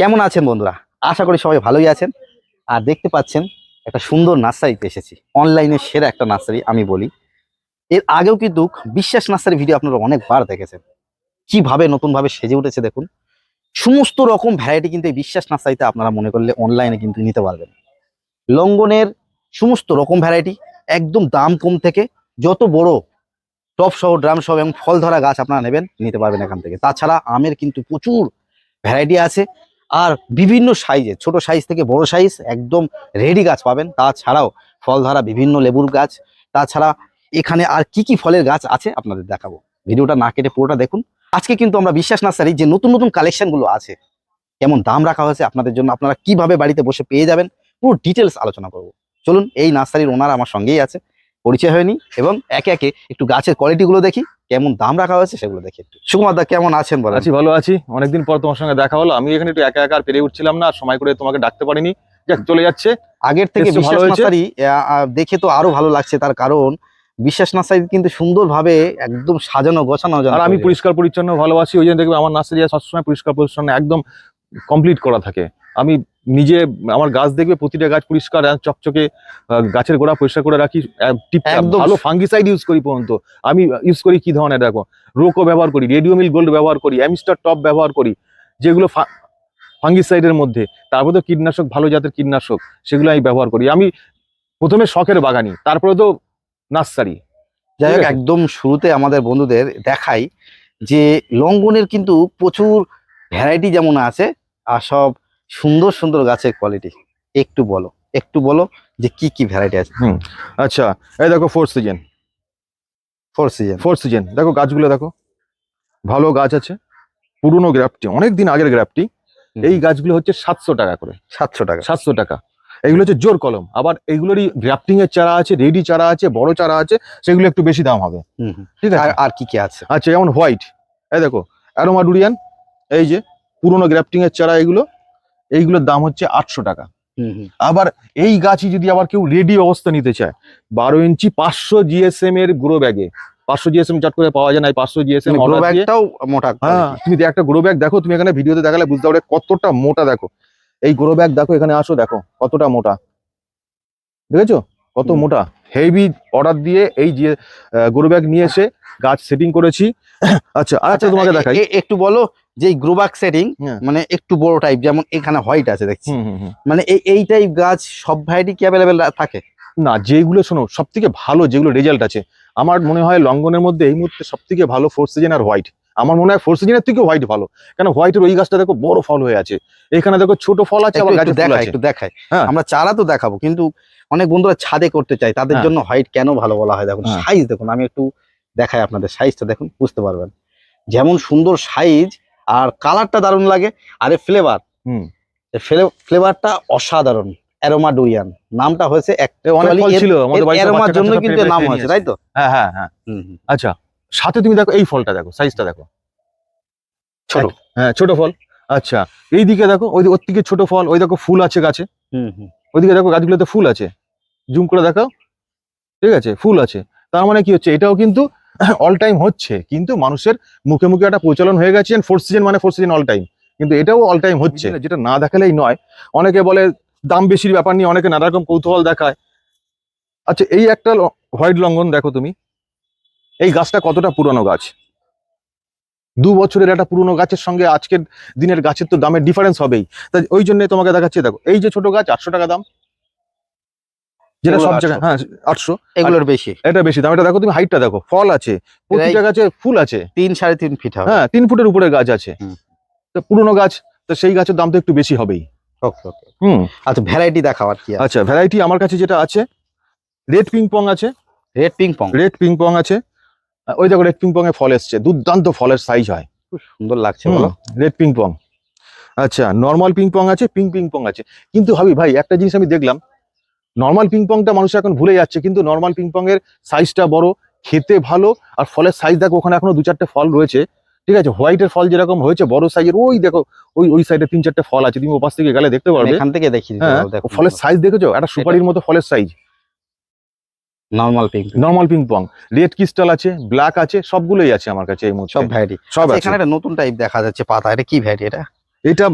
কেমন আছেন বন্ধুরা? আশা করি সবাই ভালোই আছেন। আর দেখতে পাচ্ছেন, একটা সুন্দর নার্সারিতে এসেছি। অনলাইনে সেরা একটা নার্সারি, আমি বলি। এর আগেও কিন্তু বিশ্বাস নার্সারি ভিডিও আপনারা অনেকবার দেখেছেন। কীভাবে নতুনভাবে সেজে উঠেছে দেখুন। সমস্ত রকম ভ্যারাইটি কিন্তু এই বিশ্বাস নার্সারিতে আপনারা মনে করলে অনলাইনে কিন্তু নিতে পারবেন। লঙ্গনের সমস্ত রকম ভ্যারাইটি একদম দাম কম থেকে যত বড় টপ সহ, ড্রাম সহ এবং ফল ধরা গাছ আপনারা নেবেন, নিতে পারবেন এখান থেকে। তাছাড়া আমের কিন্তু প্রচুর ভ্যারাইটি আছে। আর বিভিন্ন সাইজে ছোট সাইজ থেকে বড় সাইজ একদম রেডি গাছ পাবেন। তাছাড়াও ফল ধরা বিভিন্ন লেবুর গাছ। তাছাড়া এখানে আর কি কি ফলের গাছ আছে আপনাদের দেখাবো। ভিডিওটা না কেটে পুরোটা দেখুন। আজকে কিন্তু আমরা বিশ্বাস নার্সারি যে নতুন নতুন কালেকশনগুলো আছে, কেমন দাম রাখা হয়েছে আপনাদের জন্য আপনারা কীভাবে বাড়িতে বসে পেয়ে যাবেন, পুরো ডিটেলস আলোচনা করব। চলুন, এই নার্সারির ওনার আমার সঙ্গেই আছে। পরিচয় হয়নি এবং একে একে একটু গাছের কোয়ালিটিগুলো দেখি কেমন দাম রাখা হয়েছে সেগুলো দেখি একটু। সুকুমার দা কেমন আছেন বলেন? আছি ভালো আছি। অনেকদিন পর তোমার সঙ্গে দেখা হলো। আমি এখানে একটু একা একা আর পেরে উঠছিলাম না সময় করে তোমাকে ডাকতে পারিনি। যাক চলে যাচ্ছে। আগের থেকে ভালো হয়েছে। নার্সারি দেখে তো আরও ভালো লাগছে তার কারণ বিশ্বাস নার্সারি কিন্তু সুন্দরভাবে একদম সাজানো গোছানো আর আমি পরিষ্কার পরিচ্ছন্ন ভালোবাসি। ওই জন্য দেখবে আমার নার্সারি সবসময় পরিষ্কার পরিচ্ছন্ন একদম কমপ্লিট করা থাকে। আমি নিজে আমার গাছ দেখবে প্রতিটা গাছ পরিষ্কার চকচকে গাছের গোড়া পরিষ্কার করে রাখি। ভালো ফাঙ্গিসাইড ইউজ করি পর্যন্ত। আমি ইউজ করি কি ধরনের দেখো? রোকো ব্যবহার করি রেডিও মিল গোল্ড ব্যবহার করি অ্যামিস্টার টপ ব্যবহার করি যেগুলো ফাঙ্গিসাইডের মধ্যে। তারপরে তো কীটনাশক ভালো জাতের কীটনাশক সেগুলো আমি ব্যবহার করি। আমি প্রথমে শখের বাগানি তারপরে তো নার্সারি। যাই হোক একদম শুরুতে আমাদের বন্ধুদের দেখাই যে লঙ্গনের কিন্তু প্রচুর ভ্যারাইটি যেমন আছে আর সব সুন্দর সুন্দর গাছের কোয়ালিটি একটু বলো একটু বলো যে কি কি ভ্যারাইটি আছে। আচ্ছা এই দেখো four season four season four season দেখো গাছগুলো দেখো। ভালো গাছ আছে পুরনো গ্রাফটি অনেক দিন আগের গ্রাফটি এই গাছগুলো হচ্ছে সাতশো টাকা করে। সাতশো টাকা। সাতশো টাকা। এইগুলো হচ্ছে জোর কলম। আবার এইগুলোরই গ্রাফটিং এর চারা আছে রেডি চারা আছে বড় চারা আছে সেগুলো একটু বেশি দাম হবে। হুম, হুম। ঠিক আছে? আর কি কি আছে? আচ্ছা যেমন হোয়াইট এই দেখো অ্যারোমা ডুরিয়ান এই যে পুরনো গ্রাফটিং এর চারা এগুলো। এইগুলোর দাম হচ্ছে আটশো টাকা। হুম, হুম। আবার এই গাছই যদি আবার কেউ রেডি অবস্থা নিতে চায় বারো ইঞ্চি পাঁচশো জিএসএম এর গ্রো ব্যাগে পাঁচশো জিএসএম চট করে পাওয়া যায় না পাঁচশো জিএসএম মানে মোটা হ্যাঁ। তুমি একটা গ্রো ব্যাগ দেখো তুমি এখানে ভিডিওতে দেখালে বুঝতে পারবে কতটা মোটা দেখো। এই গ্রো ব্যাগ দেখো এখানে আসো দেখো কতটা মোটা। দেখেছ? কত মোটা। হেভি অর্ডার দিয়ে এই যে গ্রো ব্যাগ নিয়ে এসে গাছ সেটিং করেছি। আচ্ছা আচ্ছা তোমাকে দেখাই। একটু বলো যে গ্রোবাক সেটিং হ্যাঁ। মানে একটু বড় টাইপ যেমন এখানে হোয়াইট আছে দেখছি মানে এই এই টাইপ গাছ সব ভ্যারাইটি কি অ্যাভেলেবেল থাকে না যেগুলো শোনো সব থেকে ভালো যেগুলো রেজাল্ট আছে আমার মনে হয় লঙ্ঘনের মধ্যে এই মুহূর্তে সব থেকে ভালো ফোর সিজন আর হোয়াইট আমার মনে হয় ফোর সিজনের থেকে হোয়াইট ভালো কেন হোয়াইটের ওই গাছটা দেখো বড় ফল হয়ে আছে এখানে দেখো ছোট ফল আছে আবার একটু- গাছে দেখাই হ্যাঁ। আমরা চারা তো দেখাবো কিন্তু অনেক বন্ধুরা ছাদে করতে চায় তাদের হ্যাঁ। জন্য হোয়াইট কেন ভালো বলা হয় দেখুন। সাইজ দেখুন আমি একটু দেখাই আপনাদের সাইজটা দেখুন বুঝতে পারবেন যেমন সুন্দর সাইজ আর কালারটা দারুণ লাগে। আর এই ফ্লেভার হুম ফ্লেভারটা অসাধারণ অ্যারোমা ডুইয়ান নামটা হয়েছে এ অনেক ফল ছিল আমাদের বাড়িতে অ্যারোমার জন্য কিন্তু নাম হয়েছে তাই তো হ্যাঁ হ্যাঁ হ্যাঁ। আচ্ছা সাথে তুমি দেখো এই ফলটা দেখো সাইজটা দেখো। ছোট। হ্যাঁ ছোট ফল। আচ্ছা এই দিকে দেখো ওই ওর দিকে ছোট ফল ওই দেখো ফুল আছে গাছে। হুম হুম। ওইদিকে দেখো গাছগুলোতে ফুল আছে। জুম করে দেখাও। ঠিক আছে ফুল আছে। তার মানে কি হচ্ছে? এটাও কিন্তু অল টাইম হচ্ছে, কিন্তু মানুষের মুখে মুখে একটা প্রচলন হয়ে গেছে ফোর সিজন মানে ফোর সিজন অল টাইম কিন্তু এটাও অল টাইম হচ্ছে। যেটা না দেখালেই নয়, অনেকে বলে দাম বেশির ব্যাপার নিয়ে অনেকে নানা রকম কৌতূহল দেখায়। আচ্ছা এই একটা হোয়াইট লঙ্ঘন দেখো তুমি, এই গাছটা কতটা পুরনো গাছ? দু বছরের একটা পুরনো গাছের সঙ্গে আজকের দিনের গাছের তো দামের ডিফারেন্স হবেই। তাই ওই জন্য তোমাকে দেখাচ্ছি, দেখো, এই যে ছোট গাছ আটশো টাকা দাম যেটা সব 800 জায়গায় হ্যাঁ আটশো। এগুলোর বেশি। এটা বেশি। দাম এটা দেখো তুমি হাইটটা দেখো ফল আছে প্রতিটা গাছে ফুল আছে। তিন সাড়ে তিন ফিট হ্যাঁ তিন ফুটের উপরে গাছ আছে। তো পুরনো গাছ তো সেই গাছের দাম তো একটু বেশি হবেই। হুম। আচ্ছা ভ্যারাইটি দেখাও আর কি আচ্ছা ভ্যারাইটি আমার কাছে যেটা আছে রেড পিং পং আছে। Red ping pong red ping pong আছে। ওই দেখো রেড পিং পং এ ফল এসছে। দুর্দান্ত ফলের সাইজ হয়। খুব সুন্দর লাগছে বলো। রেড পিং পং আচ্ছা নর্মাল পিং পং আছে পিং পিং পং আছে। কিন্তু ভাবি ভাই একটা জিনিস আমি দেখলাম নর্মাল পিং পংটা মানুষ এখন ভুলে যাচ্ছে কিন্তু নর্মাল পিং পং এর সাইজটা বড় খেতে ভালো আর ফলের সাইজ দেখো ওখানে এখনও দু চারটে ফল রয়েছে ঠিক আছে? হোয়াইটের ফল যেরকম হয়েছে বড় সাইজের ওই দেখো ওই ওই সাইডে তিন চারটে ফল আছে তুমি ওপাশ থেকে গেলে দেখতে পারবে। এখান থেকে দেখি হ্যাঁ দেখো। ফলের সাইজ দেখেছ? একটা সুপারির মতো ফলের size normal ping normal ping pong red crystal আছে ব্ল্যাক আছে সবগুলোই আছে আমার কাছে এই মুহূর্তে। সব ভ্যারাইটি সব আছে। এখানে একটা নতুন টাইপ দেখা যাচ্ছে পাতা। এটা কি ভ্যারাইটি এটা? এটা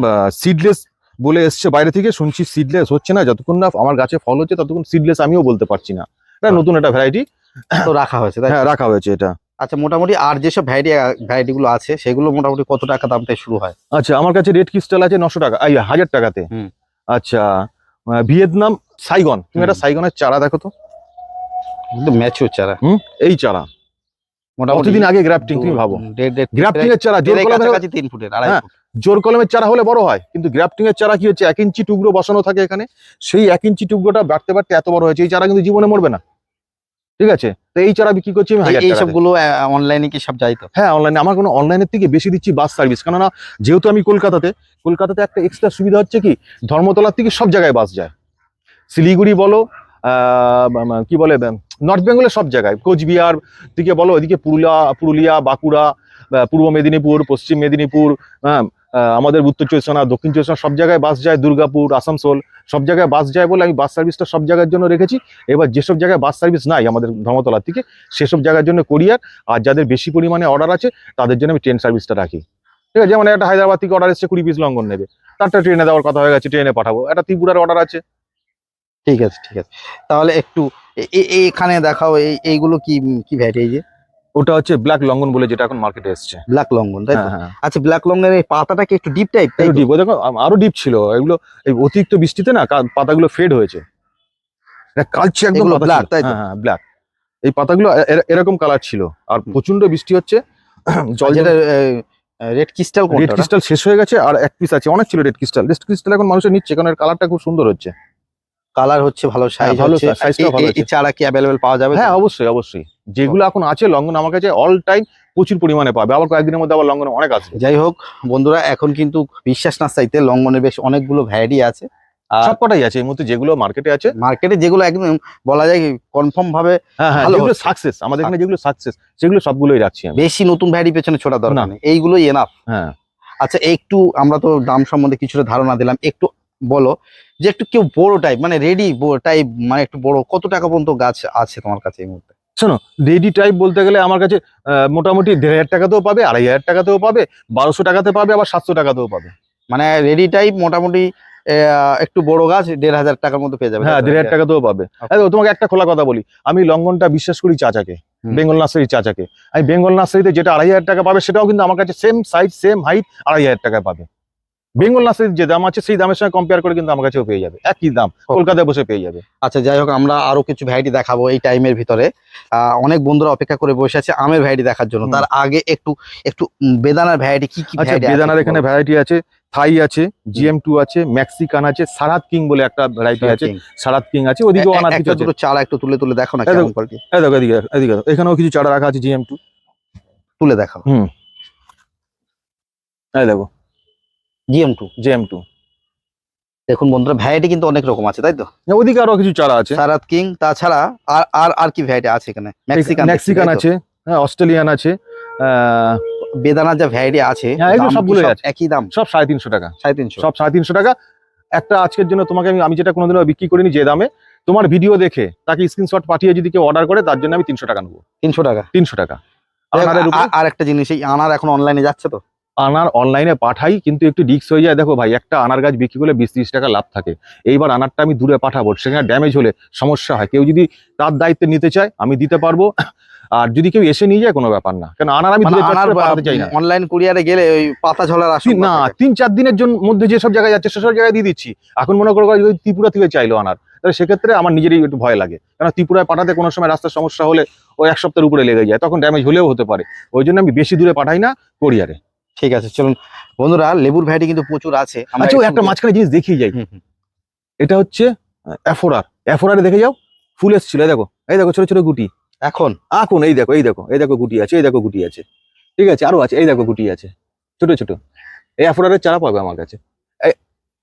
সিডলেস বলে এসছে বাইরে থেকে শুনছি সিডলেস হচ্ছে না যতক্ষণ না আমার গাছে ফল হচ্ছে ততক্ষণ সিডলেস আমিও বলতে পারছি না। এটা নতুন একটা ভ্যারাইটি তো রাখা হয়েছে হ্যাঁ রাখা হয়েছে এটা। আচ্ছা মোটামুটি আর যেসব ভ্যারাইটি ভ্যারাইটি গুলো আছে সেগুলো মোটামুটি কত টাকা দাম থেকে শুরু হয়? আচ্ছা আমার কাছে রেড ক্রিস্টাল আছে নশো টাকা এই হাজার টাকাতে। আচ্ছা ভিয়েতনাম সাইগন তুমি একটা সাইগনের চারা দেখো তো। কিন্তু ম্যাচিউর চারা। এই চারা। মোটামুটি আগে গ্রাফটিং তুমি ভাবো? গ্রাফটিং এর চারা জোর কলমের তিন ফুটের আড়াই হ্যাঁ। জোর কলমের চারা হলে বড় হয় কিন্তু গ্রাফটিং এর চারা কি হচ্ছে এক ইঞ্চি টুকরো বসানো থাকে এখানে সেই এক ইঞ্চি টুকরোটা বাড়তে বাড়তে এত বড় হয়েছে এই চারা কিন্তু জীবনে মরবে না। ঠিক আছে? তো এই চারা বিক্রি করছি এই। সবগুলো অনলাইনে কি সব যাই তো হ্যাঁ অনলাইনে আমার কোনো অনলাইনের থেকে বেশি দিচ্ছি বাস সার্ভিস কেননা যেহেতু আমি কলকাতাতে কলকাতাতে একটা এক্সট্রা সুবিধা হচ্ছে কি ধর্মতলার থেকে সব জায়গায় বাস যায়। শিলিগুড়ি বলো কি বলে নর্থ বেঙ্গলের সব জায়গায়, কোচবিহার দিকে বলো ওদিকে পুরুলিয়া পুরুলিয়া, বাঁকুড়া পূর্ব মেদিনীপুর, পশ্চিম মেদিনীপুর হ্যাঁ আমাদের উত্তর চব্বিশ দক্ষিণ চব্বিশ সব জায়গায় বাস যায়, দুর্গাপুর, আসানসোল, সব জায়গায় বাস যায় বলে আমি বাস সার্ভিসটা সব জায়গার জন্য রেখেছি। এবার যেসব জায়গায় বাস সার্ভিস নাই আমাদের ধর্মতলার থেকে সেসব জায়গার জন্য কোরিয়ার আর যাদের বেশি পরিমাণে অর্ডার আছে, তাদের জন্য আমি ট্রেন সার্ভিসটা রাখি। ঠিক আছে? যেমন একটা হায়দ্রাবাদ থেকে অর্ডার এসছে কুড়ি পিস লঙ্ঘন নেবে। তারটা ট্রেনে দেওয়ার কথা হয়ে গেছে ট্রেনে পাঠাবো। একটা ত্রিপুরার অর্ডার আছে। ঠিক আছে ঠিক আছে। তাহলে একটু এখানে দেখাও এই এইগুলো কি কি ভ্যারাইটি এই যে? ওটা হচ্ছে ব্ল্যাক লঙ্গন বলে যেটা এখন মার্কেটে এসছে। ব্ল্যাক লঙ্গন তাই হ্যাঁ হ্যাঁ। আচ্ছা ব্ল্যাক লঙ্গনের এই পাতাটা কি একটু ডিপ টাইপ তাই একটু ডিপ দেখো আরও ডিপ ছিল। এগুলো এই অতিরিক্ত বৃষ্টিতে না পাতাগুলো ফেড হয়েছে। এটা কালচে একদম ছিল। তাই? হ্যাঁ ব্ল্যাক এই পাতাগুলো এরকম কালার ছিল। আর প্রচণ্ড বৃষ্টি হচ্ছে। জল যেটা রেড ক্রিস্টাল রেড? ক্রিস্টাল শেষ হয়ে গেছে আর এক পিস আছে অনেক ছিল রেড ক্রিস্টাল রেড ক্রিস্টাল এখন মানুষের নিচ্ছে কারণ এর কালারটা খুব সুন্দর হচ্ছে। কালার হচ্ছে ভালো সাইজ হ্যাঁ, ভালো এই- ভালো এই-। চারা কি অ্যাভেলেবেল পাওয়া যাবে? হ্যাঁ অবশ্যই অবশ্যই। যেগুলো এখন আছে লঙ্ঘন আমার কাছে অল টাইম প্রচুর পরিমাণে পাবে। আবার কয়েকদিনের মধ্যে আবার লঙ্ঘন অনেক আছে যাই হোক বন্ধুরা এখন কিন্তু বিশ্বাস না চাইতে লঙ্ঘনের বেশ অনেকগুলো ভ্যারাইটি আছে। আর সব আছে এই মুহূর্তে যেগুলো মার্কেটে আছে। মার্কেটে যেগুলো একদম বলা যায় কনফার্ম ভাবে হ্যাঁ হ্যাঁ ভালো যেগুলো সাকসেস আমাদের এখানে যেগুলো সাকসেস সেগুলো সবগুলোই রাখছি আমি। বেশি নতুন ভ্যারাইটি পেছনে ছোটা দরকার নেই। এইগুলোই এনাফ হ্যাঁ। আচ্ছা একটু আমরা তো দাম সম্বন্ধে কিছুটা ধারণা দিলাম। একটু বলো যে একটু কেউ বড় টাইপ মানে রেডি টাইপ মানে একটু বড় কত টাকা পর্যন্ত গাছ আছে তোমার কাছে এই মুহূর্তে? শোনো রেডি টাইপ বলতে গেলে আমার কাছে মোটামুটি দেড় হাজার টাকাতেও পাবে আড়াই হাজার টাকাতেও পাবে বারোশো টাকাতে পাবে আবার সাতশো টাকাতেও পাবে। মানে রেডি টাইপ মোটামুটি একটু বড় গাছ দেড় হাজার টাকার মধ্যে পেয়ে যাবে হ্যাঁ দেড় হাজার টাকাতেও পাবে. এই তোমাকে একটা খোলা কথা বলি আমি লঙ্ঘনটা বিশ্বাস করি চাচাকে। বেঙ্গল নার্সারি চাচাকে। আমি বেঙ্গল নার্সারিতে যেটা আড়াই হাজার টাকা পাবে সেটাও কিন্তু আমার কাছে সেম সাইজ সেম হাইট আড়াই হাজার টাকা পাবে। বেঙ্গল নার্সারির যে দাম আছে সেই দামের সঙ্গে কম্পেয়ার করে কিন্তু আমার কাছেও পেয়ে যাবে। একই দাম কলকাতায় বসে পেয়ে যাবে। আচ্ছা যাই হোক আমরা আরও কিছু ভ্যারাইটি দেখাবো এই টাইমের ভিতরে। অনেক বন্ধুরা অপেক্ষা করে বসে আছে আমের ভ্যারাইটি দেখার জন্য। তার আগে একটু একটু বেদানার ভ্যারাইটি কি কি আচ্ছা বেদানার এখানে ভ্যারাইটি আছে থাই আছে জিএম টু আছে মেক্সিকান আছে সারাত কিং বলে একটা ভ্যারাইটি আছে। সারাত কিং আছে ওদিকেও আনার কিছু দুটো চারা একটু তুলে তুলে দেখো না কেমন কোয়ালিটি এই দেখো এদিকে এদিকে। এখানেও কিছু চারা রাখা আছে জিএম টু তুলে দেখাও। হুম। এই দেখো। জিএম টু জিএম টু দেখুন বন্ধুরা ভ্যারাইটি কিন্তু অনেক রকম আছে তাই তো? ওদিকে আরও কিছু চারা আছে। সারাত কিং তাছাড়া আর আর আর কি ভ্যারাইটি আছে এখানে? মেক্সিকান মেক্সিকান আছে হ্যাঁ অস্ট্রেলিয়ান আছে আহ, বেদানার যা ভ্যারাইটি আছে হ্যাঁ, আছে। একই দাম? সব সাড়ে তিনশো টাকা। সাড়ে তিনশো। সব সাড়ে তিনশো টাকা। একটা আজকের জন্য তোমাকে আমি আমি যেটা কোনোদিনও বিক্রি করিনি যে দামে তোমার ভিডিও দেখে তাকে স্ক্রিনশট পাঠিয়ে যদি কেউ অর্ডার করে তার জন্য আমি তিনশো টাকা নেব। তিনশো টাকা। তিনশো টাকা। আর একটা জিনিস এই আনার এখন অনলাইনে যাচ্ছে তো? আনার অনলাইনে পাঠাই কিন্তু একটু রিক্স হয়ে যায়। দেখো ভাই একটা আনার গাছ বিক্রি করলে বিশ ত্রিশ টাকা লাভ থাকে। এইবার আনারটা আমি দূরে পাঠাবো সেখানে ড্যামেজ হলে সমস্যা হয়। কেউ যদি তার দায়িত্ব নিতে চায় আমি দিতে পারব। আর যদি কেউ এসে নিয়ে যায় কোনো ব্যাপার না। কারণ আনার আমি মানে পাঠাতে চাই না। অনলাইন কুরিয়ারে গেলে ওই পাতা ঝোলার আশঙ্কা না তিন চার দিনের জন্য মধ্যে যেসব জায়গায় যাচ্ছে সেসব জায়গায় দিয়ে দিচ্ছি। এখন মনে করো যদি ত্রিপুরা থেকে চাইলো আনার। তাহলে সেক্ষেত্রে আমার নিজেরই একটু ভয় লাগে। কারণ ত্রিপুরায় পাঠাতে কোনো সময় রাস্তার সমস্যা হলে ওই এক সপ্তাহের উপরে লেগে যায় তখন ড্যামেজ হলেও হতে পারে। ওই জন্য আমি বেশি দূরে পাঠাই না কোরিয়ারে ঠিক আছে চলুন। বন্ধুরা লেবুর ভ্যারাইটি কিন্তু প্রচুর আছে। আচ্ছা একটা মাঝখানে জিনিস দেখিয়ে যাই। এটা হচ্ছে অ্যাফোরার অ্যাফোরারে দেখে যাও ফুল এসেছিল। এই দেখো এই দেখো ছোট ছোট গুটি। এখন? এখন এই দেখো এই দেখো এই দেখো গুটি আছে এই দেখো গুটি আছে। ঠিক আছে আরও আছে এই দেখো গুটি আছে। ছোট ছোট। এই অ্যাফোরারের চারা পাবে আমার কাছে।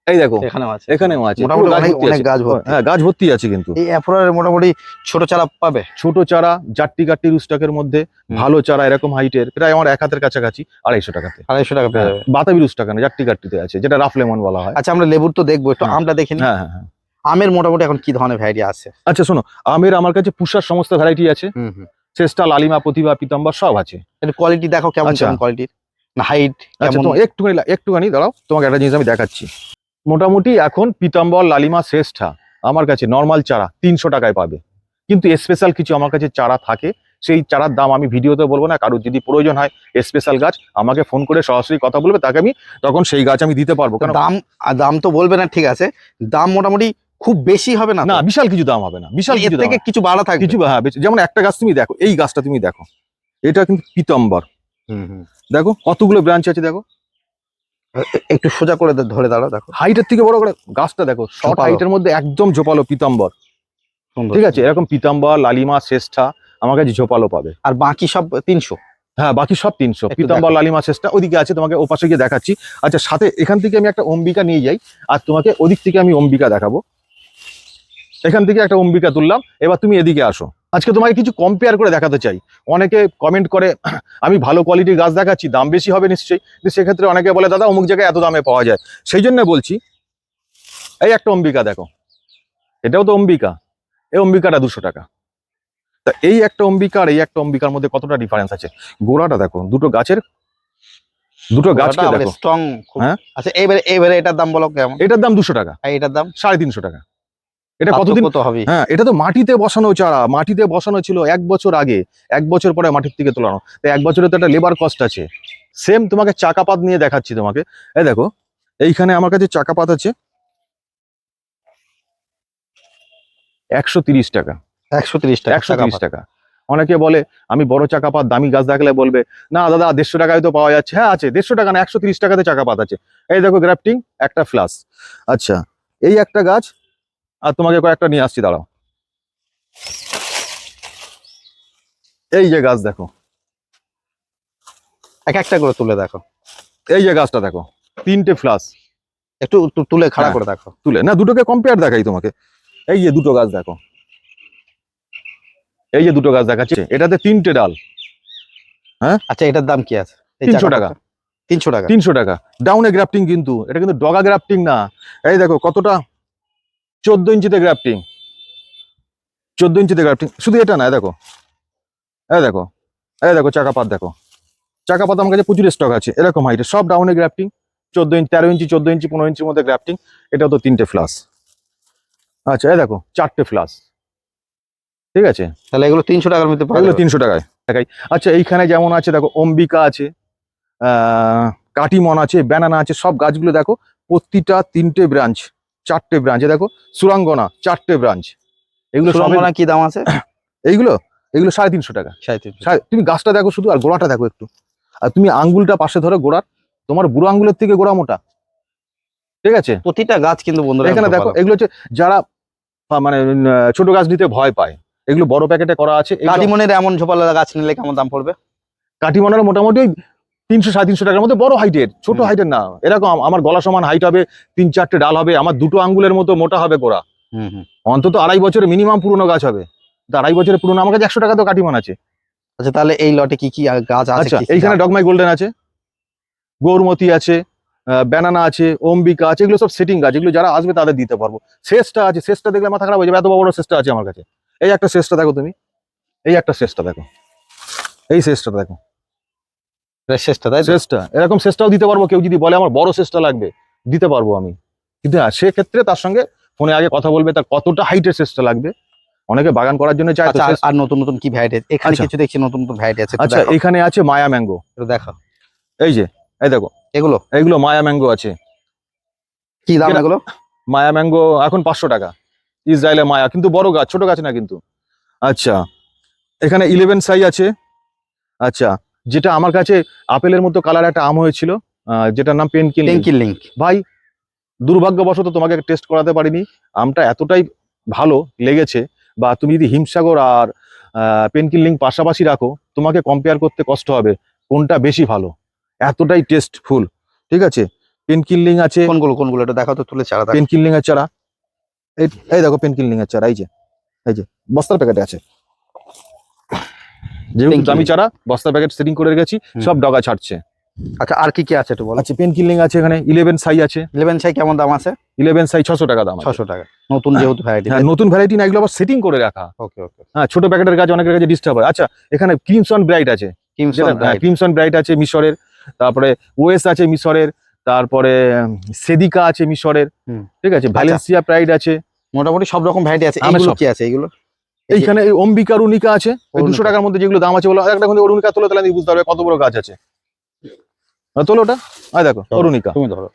এই- দেখো এখানেও আছে। এখানেও আছে। মোটামুটি গাছ অনেক ভর্তি আছে। গাছ ভর্তি। হ্যাঁ গাছ ভর্তি আছে কিন্তু। এই মোটামুটি ছোট চারা পাবে? ছোট চারা জাট্টি গাট্টি রুস্টাকের মধ্যে ভালো চারা এরকম হাইটের প্রায় আমার এক হাতের কাছাকাছি আড়াইশো টাকাতে। আড়াইশো টাকা পেয়ে যাবে বাতাবি রুস্টাক না জাট্টি গাট্টিতে আছে যেটা রাফ লেমন বলা হয়। আচ্ছা আমরা লেবুর তো দেখব একটু হ্যাঁ। আমটা দেখে। হ্যাঁ হ্যাঁ হ্যাঁ। আমের মোটামুটি এখন কি ধরনের ভ্যারাইটি আছে? আচ্ছা শোনো আমের আমার কাছে পুষার সমস্ত ভ্যারাইটি আছে। চেষ্টা লালিমা প্রতিভা পিতাম্বর সব আছে। কোয়ালিটি দেখো কেমন আচ্ছা। কেমন কোয়ালিটির হাইট আচ্ছা একটুখানি একটুখানি দাঁড়াও তোমাকে একটা জিনিস আমি দেখাচ্ছি। মোটামুটি এখন পিতাম্বর লালিমা শ্রেষ্ঠা আমার কাছে নর্মাল চারা তিনশো টাকায় পাবে। কিন্তু স্পেশাল কিছু আমার কাছে চারা থাকে সেই চারার দাম আমি ভিডিওতে বলব না কারোর যদি প্রয়োজন হয় স্পেশাল গাছ আমাকে ফোন করে সরাসরি কথা বলবে তাকে আমি তখন সেই গাছ আমি দিতে পারব। কেন? দাম দাম তো বলবে না ঠিক আছে দাম মোটামুটি খুব বেশি হবে না না বিশাল কিছু দাম হবে না বিশাল কিছু থেকে কিছু বাড়া থাকবে। কিছু হ্যাঁ যেমন একটা গাছ তুমি দেখো এই গাছটা তুমি দেখো এটা কিন্তু পিতম্বর। হুম, হুম। দেখো কতগুলো ব্রাঞ্চ আছে দেখো। একটু সোজা করে ধরে দাঁড়া দেখো। হাইটের থেকে বড় করে গাছটা দেখো শর্ট। হাইটের মধ্যে একদম ঝোপালো পিতাম্বর। ঠিক আছে? এরকম পিতাম্বর লালিমা শ্রেষ্ঠা আমার কাছে ঝোপালো পাবে। আর বাকি সব তিনশো? হ্যাঁ বাকি সব তিনশো। পিতাম্বর লালিমা শ্রেষ্ঠা ওদিকে আছে তোমাকে ও পাশে গিয়ে দেখাচ্ছি। আচ্ছা সাথে এখান থেকে আমি একটা অম্বিকা নিয়ে যাই আর তোমাকে ওদিক থেকে আমি অম্বিকা দেখাবো। এখান থেকে একটা অম্বিকা তুললাম এবার তুমি এদিকে আসো। আজকে তোমাকে কিছু কম্পেয়ার করে দেখাতে চাই। অনেকে কমেন্ট করে আমি ভালো কোয়ালিটির গাছ দেখাচ্ছি দাম বেশি হবে নিশ্চয়ই। সেক্ষেত্রে অনেকে বলে দাদা অমুক জায়গায় এত দামে পাওয়া যায়। সেই জন্য বলছি এই একটা অম্বিকা দেখো। এটাও তো অম্বিকা। এই অম্বিকাটা দুশো টাকা। তা এই একটা অম্বিকা আর এই একটা অম্বিকার মধ্যে কতটা ডিফারেন্স আছে? গোড়াটা দেখো দুটো গাছের দুটো গাছকে দেখো। স্ট্রং হ্যাঁ? আচ্ছা এবারে এবারে এটার দাম বলো কেমন? এটার দাম দুশো টাকা। এটার দাম? সাড়ে তিনশো টাকা। এটা কতদিন হবে হ্যাঁ এটা তো মাটিতে বসানো চারা মাটিতে বসানো ছিল এক বছর আগে এক বছর পরে মাটির থেকে তোলানো। তো এক বছরে তো একটা লেবার কস্ট আছে। সেম তোমাকে চাকাপাত নিয়ে দেখাচ্ছি তোমাকে। এই দেখো এইখানে আমার কাছে চাকাপাত আছে। একশো তিরিশ টাকা। একশো তিরিশ টাকা একশো তিরিশ টাকা। অনেকে বলে আমি বড় চাকাপাত দামি গাছ দেখলে বলবে না দাদা দেড়শো টাকায় তো পাওয়া যাচ্ছে। হ্যাঁ আছে দেড়শো টাকা না একশো তিরিশ টাকাতে চাকাপাত আছে। এই দেখো গ্রাফটিং একটা ফ্লাস আচ্ছা এই একটা গাছ আর তোমাকে কয়েকটা নিয়ে আসছি দাঁড়াও। এই যে গাছ দেখো। এক একটা করে তুলে দেখো। এই যে গাছটা দেখো তিনটে ফ্লাস একটু তুলে খাড়া হ্যাঁ। করে দেখো। তুলে। না দুটোকে কম্পেয়ার দেখাই তোমাকে। এই যে দুটো গাছ দেখো। এই যে দুটো গাছ দেখাচ্ছে। এটাতে তিনটে ডাল। হ্যাঁ? আচ্ছা এটার দাম কি আছে? তিনশো টাকা। তিনশো টাকা। তিনশো টাকা। ডাউনে গ্রাফটিং কিন্তু। এটা কিন্তু ডগা গ্রাফটিং না। এই দেখো কতটা চোদ্দ ইঞ্চিতে গ্রাফটিং চোদ্দ ইঞ্চিতে গ্রাফটিং শুধু এটা না দেখো। এই দেখো। এই দেখো চাকাপাত দেখো। চাকাপাত আমার কাছে প্রচুর স্টক আছে। এরকম হাইটে সব ডাউনে গ্রাফটিং চোদ্দ ইঞ্চি তেরো ইঞ্চি চোদ্দ ইঞ্চি পনেরো ইঞ্চির মধ্যে গ্রাফটিং এটাও তো তিনটে ফ্লাস আচ্ছা এই দেখো চারটে ফ্লাস ঠিক আছে? তাহলে এগুলো তিনশো টাকার মধ্যে এগুলো তিনশো টাকায়। দেখাই। আচ্ছা এইখানে যেমন আছে দেখো অম্বিকা আছে কাটিমন আছে ব্যানানা আছে সব গাছগুলো দেখো প্রতিটা তিনটে ব্রাঞ্চ চারটে ব্রাঞ্চে দেখো সুরাঙ্গনা চারটে ব্রাঞ্চ এগুলো সুরঙ্গনা কি দাম আছে? এইগুলো এগুলো সাড়ে তিনশো টাকা। সাড়ে তিনশো। তুমি গাছটা দেখো শুধু আর গোড়াটা দেখো একটু। আর তুমি আঙ্গুলটা পাশে ধরো গোড়ার তোমার বুড়ো আঙ্গুলের থেকে গোড়া মোটা। ঠিক আছে? প্রতিটা গাছ কিন্তু বন্ধুরা এখানে দেখো এগুলো হচ্ছে যারা মানে ছোট গাছ নিতে ভয় পায়। এগুলো বড় প্যাকেটে করা আছে। কাটিমনের এমন ঝোপালা গাছ নিলে কেমন দাম পড়বে? কাটিমনের মোটামুটি তিনশো সাড়ে তিনশো টাকার মধ্যে বড় হাইটের ছোট। হাইটের না। এরকম আমার গলা সমান হাইট হবে তিন চারটে ডাল হবে আমার দুটো আঙ্গুলের মতো মোটা হবে গোড়া। অন্তত আড়াই বছরে মিনিমাম পুরনো গাছ হবে। আড়াই বছরের পুরনো আমার কাছে একশো টাকা তো কাটিমান আছে। আচ্ছা তাহলে এই লটে কি কি গাছ আছে? আচ্ছা এইখানে? ডগমাই গোল্ডেন আছে গৌরমতি আছে ব্যানানা আছে অম্বিকা আছে এগুলো সব সেটিং গাছ এগুলো যারা আসবে তাদের দিতে পারব। শেষটা আছে শেষটা দেখলে মাথা খারাপ হয়ে যাবে এত বড় শেষটা আছে আমার কাছে। এই একটা শেষটা দেখো তুমি এই একটা শেষটা দেখো এই শেষটা দেখো। শেষটা তাই? শেষটা। এরকম শেষটাও দিতে পারব কেউ যদি বলে আমার বড় শেষটা লাগবে দিতে পারব আমি। কিন্তু হ্যাঁ সেক্ষেত্রে তার সঙ্গে ফোনে আগে কথা বলবে তার কতটা হাইটের শেষটা লাগবে। অনেকে বাগান করার জন্য চায় আচ্ছা আর- নতুন নতুন কি ভ্যারাইটি এখানে আচ্ছা। কিছু দেখছি নতুন নতুন ভ্যারাইটি আছে আচ্ছা এখানে আছে মায়া ম্যাঙ্গো। একটু দেখো এই যে এই দেখো। এগুলো? এইগুলো মায়া ম্যাঙ্গো আছে। কি দাম এগুলো মায়া ম্যাঙ্গো এখন পাঁচশো টাকা। ইসরায়েলের মায়া কিন্তু বড় গাছ ছোট গাছ না কিন্তু। আচ্ছা এখানে ইলেভেন সাই আছে। আচ্ছা যেটা আমার কাছে আপেলের মতো কালার একটা আম হয়েছিল যেটার নাম পেনকিন টেঙ্কির লিঙ্ক। ভাই দুর্ভাগ্যবশত তোমাকে টেস্ট করাতে পারিনি। আমটা এতটাই ভালো লেগেছে বা তুমি যদি হিমসাগর আর পেনকিল লিঙ্ক পাশাপাশি রাখো তোমাকে কম্পেয়ার করতে কষ্ট হবে কোনটা বেশি ভালো। এতটাই টেস্টফুল ঠিক আছে? পেনকিল লিঙ্ক আছে। কোনগুলো কোনগুলো এটা দেখাও তো তুলে চারা দেখো পেন কিলিং এর চারা। এই এই দেখো পেন কিলিং এর চারা এই যে এই যে বস্তার প্যাকেটে আছে। যেহেতু দামি। চারা বস্তার প্যাকেট সেটিং করে রেখেছি সব ডগা ছাড়ছে। আচ্ছা আর কি কি আছে একটু বলো? আচ্ছা পেন কিলিং আছে এখানে ইলেভেন সাই আছে। ইলেভেন সাই কেমন দাম আছে? ইলেভেন সাই ছশো টাকা দাম। ছশো টাকা। নতুন যেহেতু ভ্যারাইটি হ্যাঁ নতুন ভ্যারাইটি না এগুলো আবার সেটিং করে রাখা। ওকে ওকে হ্যাঁ ছোট প্যাকেটের কাছে অনেকের কাছে ডিস্টার্ব হয়। আচ্ছা এখানে ক্রিমসন ব্রাইট আছে। ক্রিমসন ব্রাইট আছে মিশরের তারপরে ওয়েস আছে মিশরের তারপরে সেদিকা আছে মিশরের। ঠিক আছে ভ্যালেন্সিয়া প্রাইড আছে। মোটামুটি সব রকম ভ্যারাইটি আছে। আমের সব। কি আছে যে- এইখানে এই অম্বিকা রুনিকা আছে দুশো টাকার মধ্যে যেগুলো দাম আছে বলো একটা অরুণিকা তোলো তাহলে বুঝতে পারবে কত বড় গাছ আছে। তোলো ওটা। আয় দেখো। অরুণিকা। তুমি ধরো।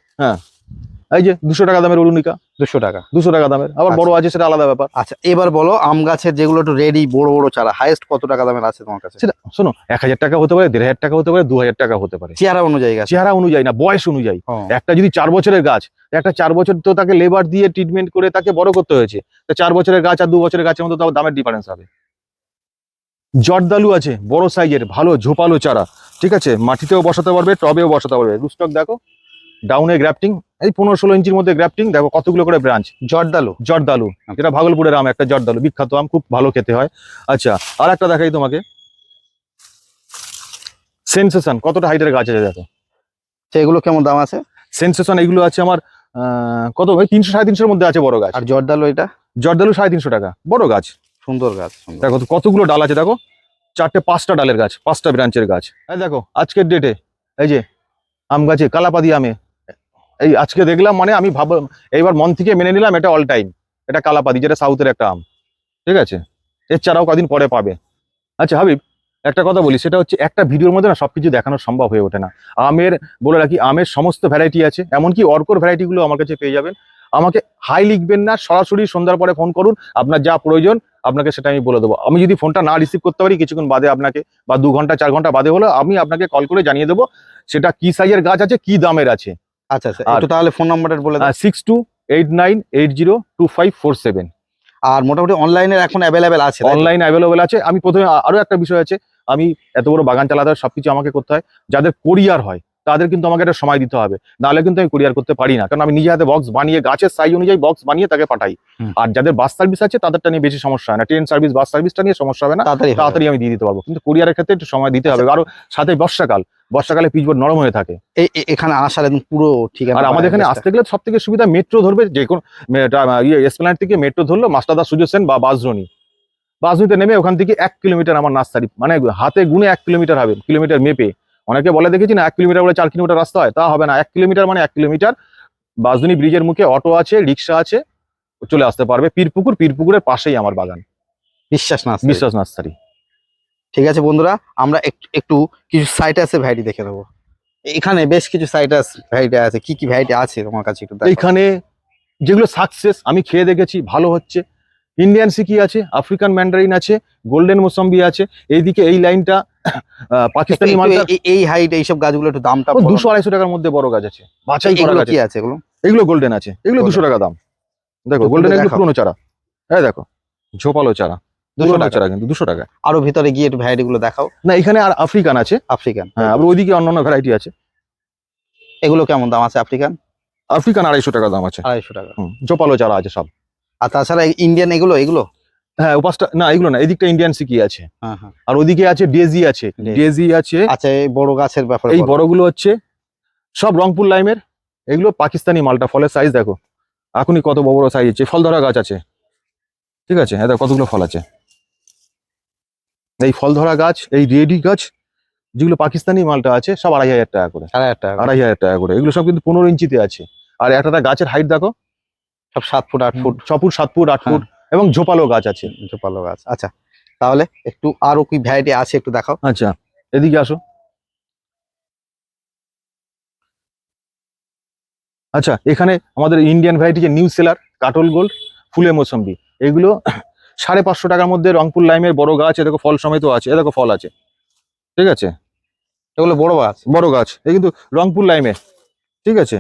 এই যে দুশো টাকা দামের অরুণিকা দুশো টাকা। দুশো টাকা দামের। আবার বড় আছে সেটা আলাদা ব্যাপার। আচ্ছা এবার বলো আম গাছের যেগুলো একটু রেডি বড় বড় চারা হাইয়েস্ট কত টাকা দামের আছে তোমার কাছে? সেটা শোনো এক হাজার টাকা হতে পারে দেড় হাজার টাকা হতে পারে দু হাজার টাকা হতে পারে। চেহারা অনুযায়ী গাছ। চেহারা অনুযায়ী না বয়স অনুযায়ী। একটা যদি চার বছরের গাছ একটা চার বছর তো তাকে লেবার দিয়ে ট্রিটমেন্ট করে তাকে বড় করতে হয়েছে। তা চার বছরের গাছ আর দু বছরের গাছের মধ্যে তাও দামের ডিফারেন্স হবে। জর্দালু আছে বড় সাইজের ভালো ঝোপালো চারা। ঠিক আছে? মাটিতেও বসাতে পারবে টবেও বসাতে পারবে। রুস্টক দেখো। ডাউনে গ্রাফটিং এই পনেরো ষোলো ইঞ্চির মধ্যে গ্রাফটিং দেখো কতগুলো করে ব্রাঞ্চ জর্দালু। জর্দালু। যেটা ভাগলপুরের আম একটা জর্দালু। বিখ্যাত আম খুব ভালো খেতে হয়। আচ্ছা আর একটা দেখাই তোমাকে। সেন্সেশন কতটা হাইটের গাছ আছে দেখো। সেগুলো কেমন দাম আছে? সেন্সেশন এগুলো আছে আমার কত ভাই? তিনশো সাড়ে তিনশোর মধ্যে আছে বড় গাছ। আর জর্দালু এটা? জর্দালু সাড়ে তিনশো টাকা। বড় গাছ। সুন্দর গাছ দেখো কতগুলো ডাল আছে দেখো। চারটে পাঁচটা ডালের গাছ পাঁচটা ব্রাঞ্চের গাছ। হ্যাঁ দেখো আজকের ডেটে এই যে আম গাছে কালাপাদি আমে। এই আজকে দেখলাম মানে আমি ভাব, এইবার মন থেকে মেনে নিলাম এটা অল টাইম এটা কালাপাতি যেটা সাউথের একটা আম, ঠিক আছে? এর চারাও কদিন পরে পাবে। আচ্ছা হাবিব, একটা কথা বলি, সেটা হচ্ছে একটা ভিডিওর মধ্যে না সবকিছু দেখানো সম্ভব হয়ে ওঠে না। আমের, বলে রাখি, আমের সমস্ত ভ্যারাইটি আছে, এমনকি অর্কর ভ্যারাইটিগুলো আমার কাছে পেয়ে যাবেন। আমাকে হাই লিখবেন না, সরাসরি সন্ধ্যার পরে ফোন করুন, আপনার যা প্রয়োজন, আপনাকে সেটা আমি বলে দেবো। আমি যদি ফোনটা না রিসিভ করতে পারি, কিছুক্ষণ বাদে আপনাকে, বা দু ঘণ্টা, চার ঘণ্টা বাদে হলো আমি আপনাকে কল করে জানিয়ে দেবো, সেটা কি সাইজের গাছ আছে, কি দামের আছে। আচ্ছা আচ্ছা একটু তাহলে ফোন নাম্বারটা বলে দাও। Six two eight nine eight zero two five four seven আর মোটামুটি অনলাইনে এখন অ্যাভেলেবেল আছে অনলাইন অ্যাভেলেবেল আছে। আমি প্রথমে আরও একটা বিষয় আছে। আমি এত বড় বাগান চালাতে হয় সবকিছু আমাকে করতে হয়। যাদের কোরিয়ার হয় তাদের কিন্তু আমাকে একটা সময় দিতে হবে। নাহলে কিন্তু আমি কোরিয়ার করতে পারি না। কারণ আমি নিজে হাতে বক্স বানিয়ে গাছের সাইজ অনুযায়ী বক্স বানিয়ে তাকে পাঠাই। আর যাদের বাস সার্ভিস আছে তাদেরটা নিয়ে বেশি সমস্যা হয় না। ট্রেন সার্ভিস বাস সার্ভিসটা নিয়ে সমস্যা হবে না। তাড়াতাড়ি তাড়াতাড়ি আমি দিয়ে দিতে পারব। কিন্তু কোরিয়ারের ক্ষেত্রে একটু সময় দিতে হবে। আরও সাথে বর্ষাকাল। বর্ষাকালে পিচবোর্ড নরম হয়ে থাকে। এখানে আসার একদম পুরো ঠিকানা আর আমাদের এখানে আসতে গেলে সব থেকে সুবিধা মেট্রো ধরবে যে কোনো ইয়ে এসপ্ল্যানেড থেকে মেট্রো ধরলো মাস্টারদা সুযোগ সেন বা বাসধনী বাসধনীতে নেমে ওখান থেকে এক কিলোমিটার আমার নার্সারি মানে হাতে গুনে এক কিলোমিটার হবে কিলোমিটার মেপে। অনেকে বলে দেখেছি না এক কিলোমিটার বলে চার কিলোমিটার রাস্তা হয় তা হবে না। এক কিলোমিটার মানে এক কিলোমিটার। বাসধনী ব্রিজের মুখে অটো আছে রিক্সা আছে চলে আসতে পারবে। পীরপুকুর পীরপুকুরের পাশেই আমার বাগান। বিশ্বাস না বিশ্বাস নার্সারি ঠিক আছে বন্ধুরা আমরা একটু- একটু কিছু সাইটাসের ভ্যারাইটি দেখে দেবো এখানে বেশ কিছু সাইটাস ভ্যারাইটি আছে কি কি ভ্যারাইটি আছে তোমার কাছে একটু। এইখানে যেগুলো সাকসেস আমি খেয়ে দেখেছি ভালো হচ্ছে। ইন্ডিয়ান সিকি আছে আফ্রিকান ম্যান্ডারিন আছে গোল্ডেন মোসাম্বি আছে এইদিকে এই লাইনটা পাকিস্তানি একটু এই- এই হাইট এইসব গাছগুলো একটু দামটা দুশো আড়াইশো টাকার মধ্যে বড় গাছ আছে। বাছাই করা গাছ আছে। এগুলো? এগুলো গোল্ডেন আছে। এগুলো দুশো টাকা দাম। দেখো গোল্ডেন দেখাও। পুরোনো চারা। হ্যাঁ দেখো ঝোপালো চারা। দুশো টাকা। কিন্তু দুশো টাকা। আরও ভিতরে গিয়ে একটু ভ্যারাইটি গুলো দেখাও। না এখানে আর আফ্রিকান আছে। আফ্রিকান হ্যাঁ আবার ওইদিকে অন্যান্য ভ্যারাইটি আছে। এগুলো কেমন দাম আছে আফ্রিকান আফ্রিকান আড়াইশো টাকা দাম আছে। আড়াইশো টাকা। ঝোপালো চারা আছে সব। আর তাছাড়া ইন্ডিয়ান এগুলো এগুলো? হ্যাঁ উপাসটা না এগুলো না এদিকটা ইন্ডিয়ান সিকি আছে। হ্যাঁ হ্যাঁ। আর ওদিকে আছে ডেজি আছে। ডেজি। আছে। আচ্ছা এই বড় গাছের ব্যাপারে এই বড়গুলো হচ্ছে সব রংপুর লাইমের। এগুলো পাকিস্তানি মালটা ফলের সাইজ দেখো। এখনই কত বড় বড় সাইজ আছে ফল ধরা গাছ আছে। ঠিক আছে? হ্যাঁ কতগুলো ফল আছে। এই ফল ধরা গাছ এই রেডি গাছ যেগুলো পাকিস্তানি মালটা আছে সব আড়াই হাজার টাকা করে। সাড়ে আট টাকা আড়াই হাজার টাকা করে। এগুলো সব কিন্তু পনেরো ইঞ্চিতে আছে। আর একটা গাছের হাইট দেখো। সব সাত ফুট আট ফুট। ছ ফুট সাত ফুট আট হ্যাঁ। ফুট এবং ঝোপালো গাছ আছে। ঝোপালো গাছ। আচ্ছা তাহলে একটু আরও কি ভ্যারাইটি আছে একটু দেখাও। আচ্ছা এদিকে আসো। আচ্ছা এখানে আমাদের ইন্ডিয়ান ভ্যারাইটি যে নিউ সেলার কাটল গোল্ড ফুলে মোসম্বি এগুলো সাড়ে পাঁচশো টাকার মধ্যে রংপুর লাইমের বড় গাছ এ দেখো ফল সমেত আছে এ দেখো ফল আছে ঠিক আছে? এগুলো বড় গাছ বড় গাছ এ কিন্তু রংপুর লাইমে ঠিক আছে?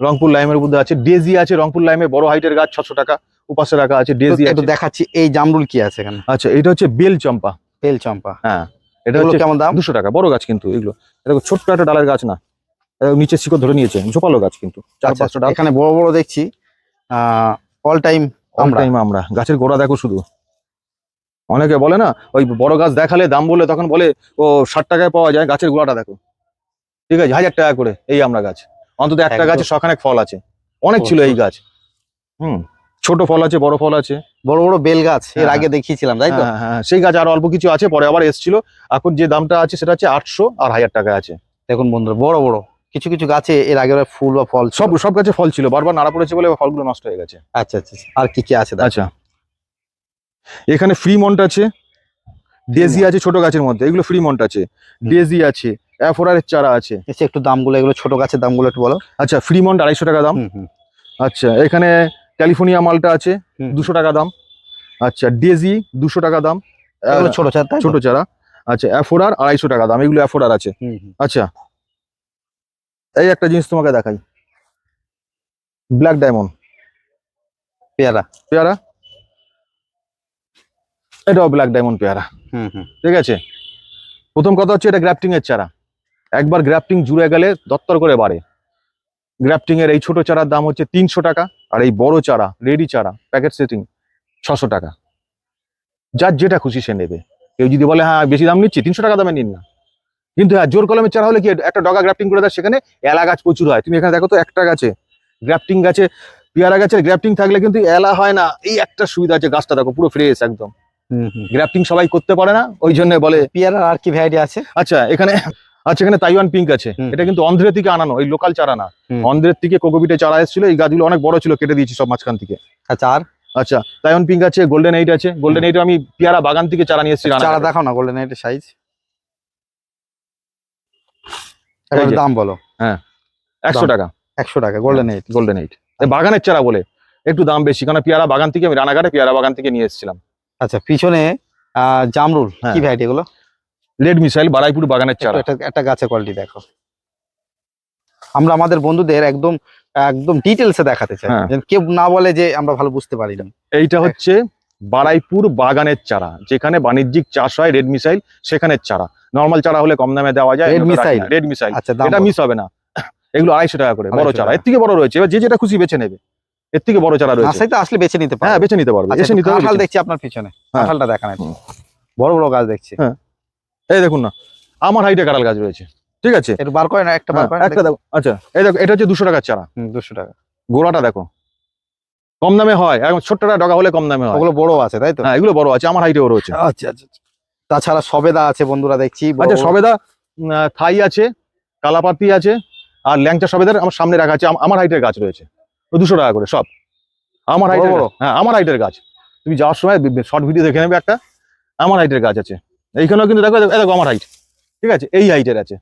রংপুর লাইমের মধ্যে আছে ডেজি আছে রংপুর লাইমে বড় হাইটের গাছ ছশো টাকা উপাসে রাখা আছে ডেজি আছে। দেখাচ্ছি এই জামরুল কি আছে এখানে? আচ্ছা এটা হচ্ছে বেল চম্পা বেল চম্পা হ্যাঁ এটা হচ্ছে কেমন দাম? দুশো টাকা বড় গাছ কিন্তু এগুলো। এটা ছোট্ট একটা ডালের গাছ না নিচে শিকড় ধরে নিয়েছে ঝোপালো গাছ কিন্তু চার আচ্ছা, পাঁচটা এখানে বড় বড় দেখছি আহ অল টাইম আমরা। আমরা। গাছের গোড়া দেখো শুধু। অনেকে বলে না ওই বড় গাছ দেখালে দাম বলে তখন বলে ও ষাট টাকায় পাওয়া যায় গাছের গোড়াটা দেখো। ঠিক আছে হাজার টাকা করে এই আমরা গাছ। অন্তত একটা। গাছে শখানেক ফল আছে। অনেক ছিল এই গাছ। হুম ছোট ফল আছে বড় ফল আছে। বড় বড় বেল গাছ এর হ্যাঁ। আগে দেখিয়েছিলাম তাই তো? হ্যাঁ, হ্যাঁ, সেই গাছ আর অল্প কিছু আছে পরে আবার এসছিল। এখন যে দামটা আছে সেটা হচ্ছে আটশো আর হাজার টাকা আছে। দেখুন বন্ধুরা বড় বড়। কিছু কিছু গাছে এর আগে ফুল বা ফল সব সব গাছে ফল ছিল। বারবার নাড়া পড়েছে বলে ফলগুলো নষ্ট হয়ে গেছে। আচ্ছা আচ্ছা আচ্ছা। আর কি কি আছে আচ্ছা। এখানে ফ্রিমন্ট আছে ডেজি আছে ছোট গাছের মধ্যে এগুলো ফ্রি মন্ট আছে ডেজি আছে অ্যাফোরারের চারা আছে। এসে একটু দামগুলো এগুলো ছোট গাছের দামগুলো একটু বলো। আচ্ছা ফ্রিমন্ট আড়াইশো টাকা দাম। আচ্ছা এখানে ক্যালিফোর্নিয়া মালটা আছে দুশো টাকা দাম। আচ্ছা ডেজি দুশো টাকা দাম। ছোট চারা ছোট চারা। আচ্ছা অ্যাফোরার আড়াইশো টাকা দাম এগুলো অ্যাফোরার আছে। আচ্ছা। এই একটা জিনিস তোমাকে দেখাই। ব্ল্যাক ডায়মন্ড পেয়ারা। পেয়ারা? এটাও ব্ল্যাক ডায়মন্ড পেয়ারা। হুম হুম। ঠিক আছে? প্রথম কথা হচ্ছে এটা গ্রাফটিং এর চারা। একবার গ্রাফটিং জুড়ে গেলে দত্তর করে বাড়ে। গ্রাফটিং এর এই ছোট চারার দাম হচ্ছে তিনশো টাকা আর এই বড় চারা রেডি চারা প্যাকেট সেটিং ছশো টাকা। যার যেটা খুশি সে নেবে। কেউ যদি বলে হ্যাঁ বেশি দাম নিচ্ছি তিনশো টাকা দামে নিন না। কিন্তু হ্যাঁ জোর কলমের চারা হলে কি একটা ডগা গ্রাফটিং করে দেয়? সেখানে এলা গাছ প্রচুর হয়। তুমি এখানে দেখো তো একটা গাছে গ্রাফটিং গাছে পেয়ারা গাছের গ্রাফটিং থাকলে কিন্তু এলা হয় না। এই একটা সুবিধা আছে গাছটা দেখো পুরো ফ্রেশ একদম। গ্রাফটিং সবাই করতে পারে না ওই জন্য বলে পেয়ারার আর কি ভ্যারাইটি আছে? আচ্ছা এখানে আচ্ছা এখানে তাইওয়ান পিঙ্ক আছে। এটা কিন্তু অন্ধ্রের থেকে আনানো এই লোকাল চারা না। অন্ধ্রের থেকে কোকোপিটে চারা এসেছিল এই গাছগুলো অনেক বড় ছিল কেটে দিয়েছি সব মাঝখান থেকে। আচ্ছা আর? আচ্ছা তাইওয়ান পিঙ্ক আছে গোল্ডেন এইট আছে। গোল্ডেন এইট আমি পেয়ারা বাগান থেকে চারা নিয়ে এসেছি চারা রানাঘাটে। দেখাও না গোল্ডেন এর সাইজ এই যে। দাম বলো। একশো দাম। টাকা। একশো টাকা গোল্ডেন এইট গোল্ডেন এইট বাগানের চারা বলে একটু দাম বেশি কারণ পেয়ারা বাগান থেকে আমি রানাঘাটে পেয়ারা বাগান থেকে নিয়ে এসেছিলাম। আচ্ছা পিছনে আহ, জামরুল হ্যাঁ। কি ভ্যারাইটি এগুলো? রেড মিসাইল বারাইপুর বাগানের চারা। একটা গাছের কোয়ালিটি দেখো। আমরা আমাদের বন্ধুদের একদম একদম ডিটেলসে দেখাতে চাই। হ্যাঁ। যেন কেউ না বলে যে আমরা ভালো বুঝতে পারি না এইটা হচ্ছে বারাইপুর বাগানের চারা যেখানে বাণিজ্যিক চাষ হয় রেড মিসাইল সেখানের চারা। নর্মাল চারা হলে কম দামে দেওয়া যায় Red missile? রেড মিসাইল আচ্ছা এটা। মিস হবে না। এগুলো আড়াইশো টাকা করে বড় চারা। এর থেকে বড় রয়েছে। এবার যে যেটা খুশি বেছে নেবে। এর থেকে বড় চারা রয়েছে। আসলে বেছে নিতে পারবে। হ্যাঁ বেছে নিতে পারবে। আচ্ছা এসে নিতে কাঁঠাল দেখছি আপনার পিছনে। হ্যাঁ। কাঁঠালটা দেখান একটু। হুম। বড় বড় গাছ দেখছি। হ্যাঁ। এই দেখুন না আমার হাইটে কাঁঠাল গাছ রয়েছে। ঠিক আছে? একটু বার করে না একটা বার হ্যাঁ, করে একটা দেখো আচ্ছা এই দেখো এটা হচ্ছে দুশো টাকার চারা। দুশো টাকা। গোড়াটা দেখো। কম দামে হয় এখন ছোট্টটা ডগা হলে কম দামে হয়। ওগুলো বড় আছে তাই তো? হ্যাঁ এগুলো বড় আছে আমার হাইটেও রয়েছে আচ্ছা আচ্ছা আচ্ছা। তাছাড়া সবেদা আছে বন্ধুরা দেখছি। আচ্ছা সবেদা থাই আছে কালাপাতি আছে আর ল্যাংচা সবেদার আমার সামনে রাখা আছে আমার হাইটের গাছ রয়েছে। দুশো টাকা করে সব। আমার বড় হাইটের বড়? হ্যাঁ আমার হাইটের গাছ। তুমি যাওয়ার সময় শর্ট ভিডিও দেখে নেবে একটা। আমার হাইটের গাছ আছে। এইখানেও কিন্তু দেখো দেখো আমার হাইট ঠিক আছে এই হাইটের আছে।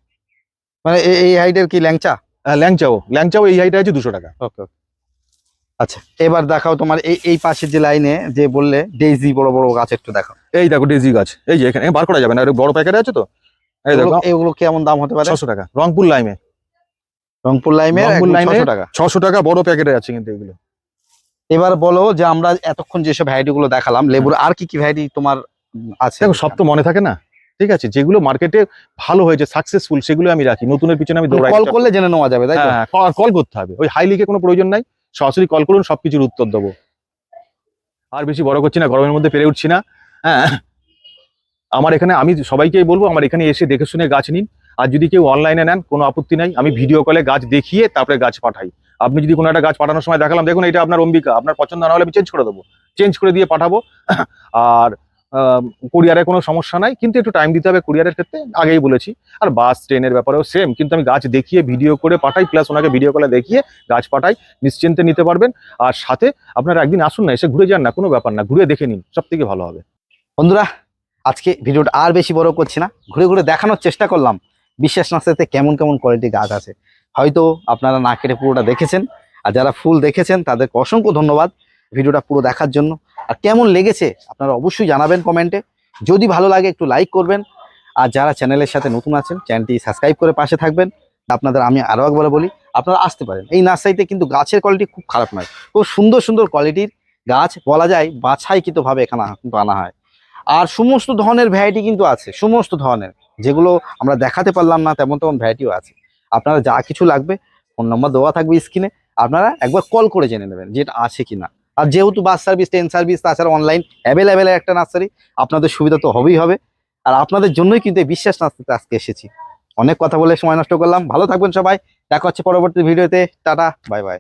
মানে এই- এই হাইটের কি ল্যাংচা? হ্যাঁ, ল্যাংচাও ল্যাংচাও এই হাইটে আছে দুশো টাকা। ওকে ওকে। আচ্ছা এবার দেখাও তোমার এই এই পাশের যে লাইনে যে বললে ডেইজি বড় বড় গাছ একটু দেখাও। এই দেখো ডেজি গাছ এই যে এখানে বার করা যাবে না বড় প্যাকেটে আছে তো? এই দেখো। এগুলো- কেমন দাম হতে পারে? ছশো টাকা রংপুর লাইমে রংপুর লাইমে রংপুর লাইমে- টাকা। ছশো টাকা বড় প্যাকেটে আছে কিন্তু এগুলো। এবার বলো যে আমরা এতক্ষণ যেসব ভ্যারাইটি গুলো দেখালাম লেবুর আর কি কি ভ্যারাইটি তোমার আছে? দেখো সব তো মনে থাকে না। ঠিক আছে যেগুলো মার্কেটে ভালো হয়েছে সাকসেসফুল সেগুলো আমি রাখি। নতুনের পিছনে আমি দৌড়াই কল করলে জেনে নেওয়া যাবে তাই তো? হ্যাঁ কল করতে হবে। ওই হাই লিখে কোনো প্রয়োজন নাই। সরাসরি কল করুন সব কিছুর উত্তর দেবো। আর বেশি বড় করছি না, গরমের মধ্যে পেরে উঠছি না। হ্যাঁ আমার এখানে আমি সবাইকেই বলব, আমার এখানে এসে দেখে শুনে গাছ নিন। আর যদি কেউ অনলাইনে নেন, কোনো আপত্তি নাই, আমি ভিডিও কলে গাছ দেখিয়ে তারপরে গাছ পাঠাই। আপনি যদি কোনো একটা গাছ পাঠানোর সময় দেখালাম, দেখুন এটা আপনার অম্বিকা, আপনার পছন্দ না হলে আমি চেঞ্জ করে দেবো। চেঞ্জ করে দিয়ে পাঠাবো। আর কুরিয়ারে কোনো সমস্যা নাই, কিন্তু একটু টাইম দিতে হবে কুরিয়ারের ক্ষেত্রে, আগেই বলেছি। আর বাস, ট্রেনের ব্যাপারেও সেম কিন্তু আমি গাছ দেখিয়ে ভিডিও করে পাঠাই প্লাস ওনাকে ভিডিও কলে দেখিয়ে গাছ পাঠাই, নিশ্চিন্তে নিতে পারবেন। আর সাথে আপনারা একদিন আসুন না, এসে ঘুরে যান না, কোনো ব্যাপার না, ঘুরে দেখে নিন সব থেকে ভালো হবে। বন্ধুরা, আজকে ভিডিওটা আর বেশি বড় করছি না, ঘুরে ঘুরে দেখানোর চেষ্টা করলাম, বিশ্বাস নার্সারিতে কেমন কেমন কোয়ালিটি গাছ আছে। হয়তো আপনারা না কেটে পুরোটা দেখেছেন, আর যারা ফুল দেখেছেন, তাদেরকে অসংখ্য ধন্যবাদ। ভিডিওটা পুরো দেখার জন্য। আর কেমন লেগেছে আপনারা অবশ্যই জানাবেন কমেন্টে। যদি ভালো লাগে একটু লাইক করবেন। আর যারা চ্যানেলের সাথে নতুন আছেন, চ্যানেলটি সাবস্ক্রাইব করে পাশে থাকবেন। আপনাদের আমি আরও একবার বলি, আপনারা আসতে পারেন। এই নার্সারিতে কিন্তু গাছের কোয়ালিটি খুব খারাপ নয়। খুব সুন্দর সুন্দর কোয়ালিটির গাছ বলা যায়, বাছাইকৃতভাবে এখানে কিন্তু আনা হয়। আর সমস্ত ধরনের ভ্যারাইটি কিন্তু আছে, সমস্ত ধরনের। যেগুলো আমরা দেখাতে পারলাম না, তেমন তেমন ভ্যারাইটিও আছে। আপনারা যা কিছু লাগবে ফোন নম্বর দেওয়া থাকবে স্ক্রিনে আপনারা একবার কল করে জেনে নেবেন যেটা আছে কি না আর যেহেতু বাস সার্ভিস ট্রেন সার্ভিস তাছাড়া অনলাইন অ্যাভেলেবেল একটা নার্সারি আপনাদের সুবিধা তো হবেই হবে। আর আপনাদের জন্যই কিন্তু এই বিশ্বাস নার্সারিতে আজকে এসেছি। অনেক কথা বলে সময় নষ্ট করলাম। ভালো থাকবেন সবাই। দেখা হচ্ছে পরবর্তী ভিডিওতে। Tata bye bye